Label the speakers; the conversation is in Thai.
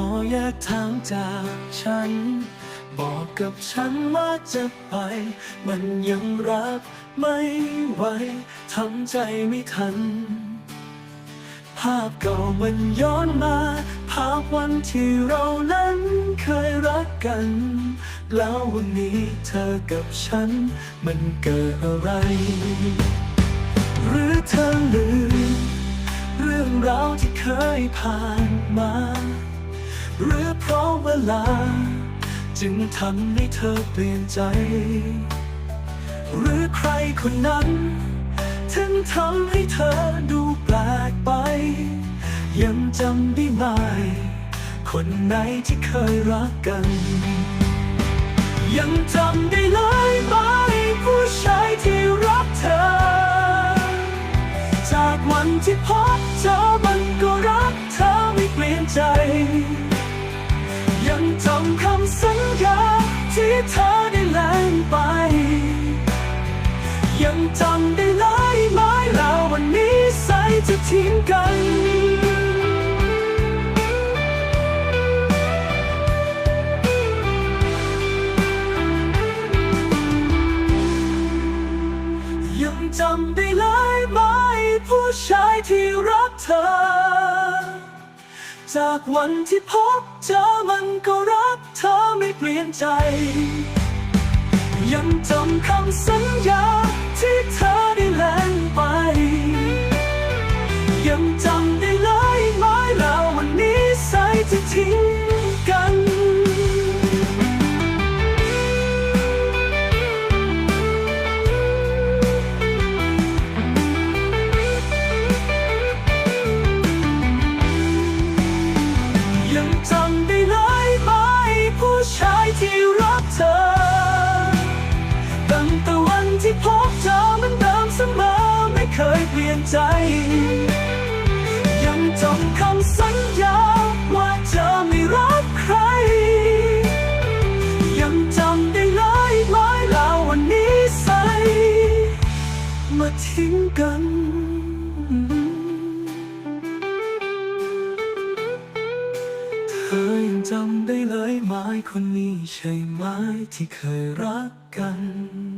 Speaker 1: ขอแยกทางจากฉัน บอกกับฉันว่าจะไป มันยังรับไม่ไหวทำใจไม่ทัน ภาพเก่ามันย้อนมา ภาพวันที่เรานั้นเคยรักกัน แล้ววันนี้เธอกับฉัน มันเกิดอะไร หรือเธอลืมเรื่องราวที่เคยผ่านมา หรือเพราะเวลา จึงทำให้เธอเปลี่ยนใจ หรือใครคนนั้น ถึงทำให้เธอดูแปลกไป ยังจำได้ไหม คนไหนที่เคยรักกัน ยังจำได้เลยไหมผู้ชายที่รักเธอ จากวันที่พบเจอมันก็รักเธอไม่เปลี่ยนใจ ที่เธอได้แลงไป ยังจำได้เลยไหมแล้ววันนี้ใส่จะทิ้งกันยังจำได้เลยไหมผู้ชายที่รักเธอ จากวันที่พบเจอมันก็รักเธอไม่เปลี่ยนใจ เคยเปลี่ยนใจ ยังจำคำสัญญาว่าจะไม่รักใคร ยังจำได้เลยไหมแล้ววันนี้ใส่มาทิ้งกันเธอยังจำได้เลยไหมคนนี้ใช่ไหมที่เคยรักกัน